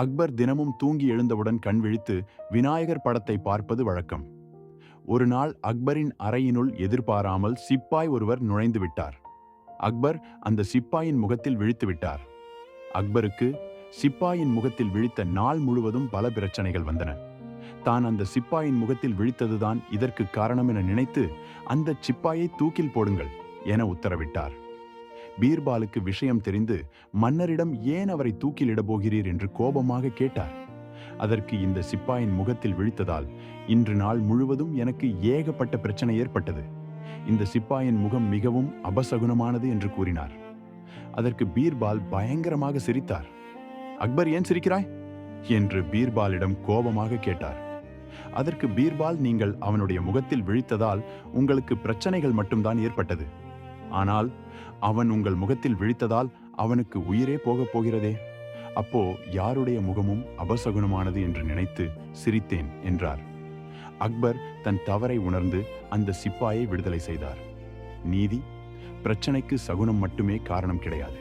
அக்பர் தினமும் தூங்கி எழுந்தவுடன் கண் விழித்து விநாயகர் படத்தை பார்ப்பது வழக்கம். ஒரு நாள் அக்பரின் அறையினுள் எதிர்பாராமல் சிப்பாய் ஒருவர் நுழைந்து விட்டார். அக்பர் அந்த சிப்பாயின் முகத்தில் விழித்து விட்டார். அக்பருக்கு சிப்பாயின் முகத்தில் விழித்த நாள் முழுவதும் பல பிரச்சனைகள் வந்தன. தான் அந்த சிப்பாயின் முகத்தில் விழித்ததுதான் இதற்கு காரணம் என நினைத்து அந்த சிப்பாயை தூக்கில் போடுங்கள் என உத்தரவிட்டார். பீர்பாலுக்கு விஷயம் தெரிந்து மன்னரிடம் ஏன் அவரை தூக்கிலிடப் போகிறீர் என்று கோபமாக கேட்டார். அதற்கு இந்த சிப்பாயின் முகத்தில் விழித்ததால் இன்று நாள் முழுவதும் எனக்கு ஏகப்பட்ட பிரச்சனை ஏற்பட்டது. இந்த சிப்பாயின் முகம் மிகவும் அபசகுனமானது என்று கூறினார். அதற்கு பீர்பால் பயங்கரமாக சிரித்தார். அக்பர் ஏன் சிரிக்கிறாய்? என்று பீர்பாலிடம் கோபமாக கேட்டார். அதற்கு பீர்பால் நீங்கள் அவனுடைய முகத்தில் விழித்ததால் உங்களுக்கு பிரச்சனைகள் மட்டும்தான் ஏற்பட்டது. ஆனால் அவன் உங்கள் முகத்தில் விழித்ததால் அவனுக்கு உயிரே போகப் போகிறதே. அப்போ யாருடைய முகமும் அபசகுனமானது என்று நினைத்து சிரித்தேன் என்றார். அக்பர் தன் தவறை உணர்ந்து அந்த சிப்பாயை விடுதலை செய்தார். நீதி பிரச்சனைக்கு சகுனம் மட்டுமே காரணம் கிடையாது.